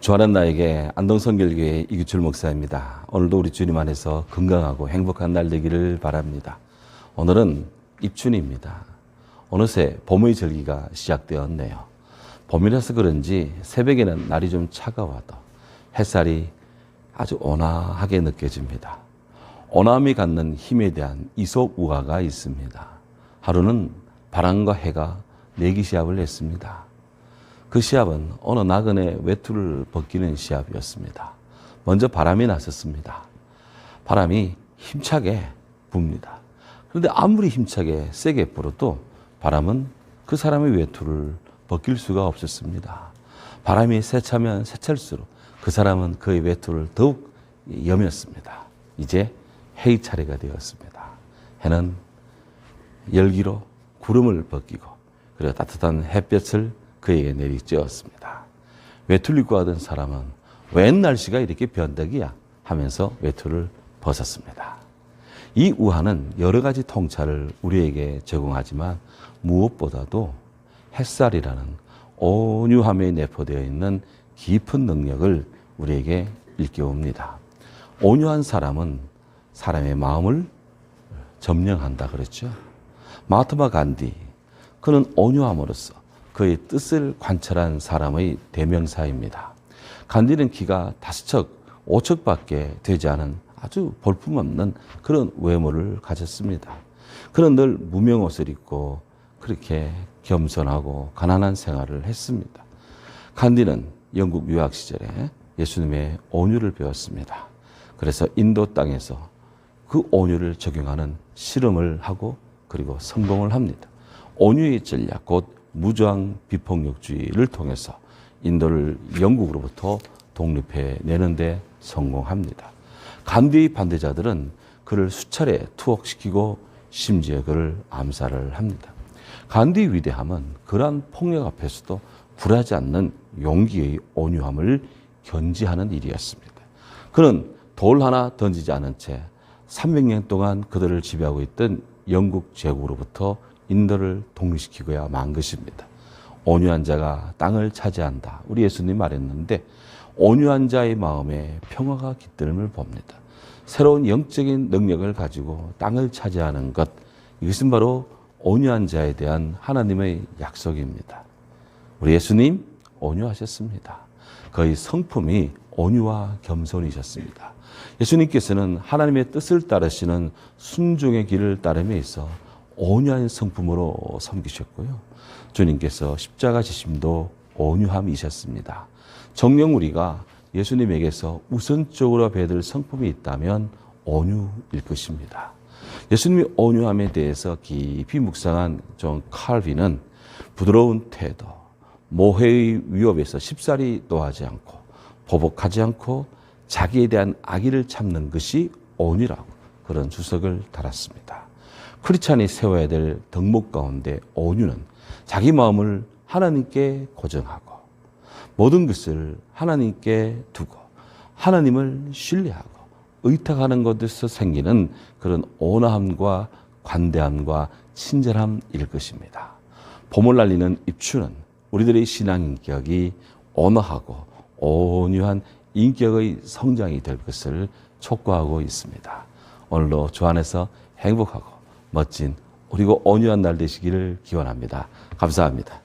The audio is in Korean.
주하는 나에게 안동성결교회 이규철 목사입니다. 오늘도 우리 주님 안에서 건강하고 행복한 날 되기를 바랍니다. 오늘은 입춘입니다. 어느새 봄의 절기가 시작되었네요. 봄이라서 그런지 새벽에는 날이 좀 차가워도 햇살이 아주 온화하게 느껴집니다. 온화함이 갖는 힘에 대한 이솝 우화가 있습니다. 하루는 바람과 해가 내기 시합을 했습니다. 그 시합은 어느 나그네 외투를 벗기는 시합이었습니다. 먼저 바람이 났었습니다. 바람이 힘차게 붑니다. 그런데 아무리 힘차게 세게 불어도 바람은 그 사람의 외투를 벗길 수가 없었습니다. 바람이 세차면 세찰수록 그 사람은 그의 외투를 더욱 여몄습니다. 이제 해의 차례가 되었습니다. 해는 열기로 구름을 벗기고 그리고 따뜻한 햇볕을 그에게 내리쬐었습니다. 입고 하던 사람은 웬 날씨가 이렇게 변덕이야 하면서 외투를 벗었습니다. 이 우화는 여러 가지 통찰을 우리에게 제공하지만 무엇보다도 햇살이라는 온유함에 내포되어 있는 깊은 능력을 우리에게 일깨웁니다. 온유한 사람은 사람의 마음을 점령한다 그랬죠. 마하트마 간디 그는 온유함으로써 그의 뜻을 관철한 사람의 대명사입니다. 간디는 키가 다섯 척, 오척밖에 되지 않은 아주 볼품없는 그런 외모를 가졌습니다. 그는 늘 무명 옷을 입고 그렇게 겸손하고 가난한 생활을 했습니다. 간디는 영국 유학 시절에 예수님의 온유를 배웠습니다. 그래서 인도 땅에서 그 온유를 적용하는 실험을 하고 그리고 성공을 합니다. 온유의 전략, 곧 무저항 비폭력주의를 통해서 인도를 영국으로부터 독립해 내는데 성공합니다. 간디의 반대자들은 그를 수차례 투옥시키고 심지어 그를 암살을 합니다. 간디의 위대함은 그러한 폭력 앞에서도 굴하지 않는 용기의 온유함을 견지하는 일이었습니다. 그는 돌 하나 던지지 않은 채 300년 동안 그들을 지배하고 있던 영국 제국으로부터 인도를 독립시키고야 만 것입니다. 온유한 자가 땅을 차지한다. 우리 예수님 말했는데 온유한 자의 마음에 평화가 깃들음을 봅니다. 새로운 영적인 능력을 가지고 땅을 차지하는 것 이것은 바로 온유한 자에 대한 하나님의 약속입니다. 우리 예수님 온유하셨습니다. 그의 성품이 온유와 겸손이셨습니다. 예수님께서는 하나님의 뜻을 따르시는 순종의 길을 따름에 있어 온유한 성품으로 섬기셨고요. 주님께서 십자가 지심도 온유함이셨습니다. 정령 우리가 예수님에게서 우선적으로 배들 성품이 있다면 온유일 것입니다. 예수님의 온유함에 대해서 깊이 묵상한 존 칼빈은 부드러운 태도, 모해의 위협에서 쉽사리 노하지 않고 보복하지 않고 자기에 대한 악의를 참는 것이 온유라고 그런 주석을 달았습니다. 크리스찬이 세워야 될 덕목 가운데 온유는 자기 마음을 하나님께 고정하고 모든 것을 하나님께 두고 하나님을 신뢰하고 의탁하는 것에서 생기는 그런 온화함과 관대함과 친절함일 것입니다. 봄을 날리는 입추는 우리들의 신앙 인격이 온화하고 온유한 인격의 성장이 될 것을 촉구하고 있습니다. 오늘도 주 안에서 행복하고 멋진 그리고 온유한 날 되시기를 기원합니다. 감사합니다.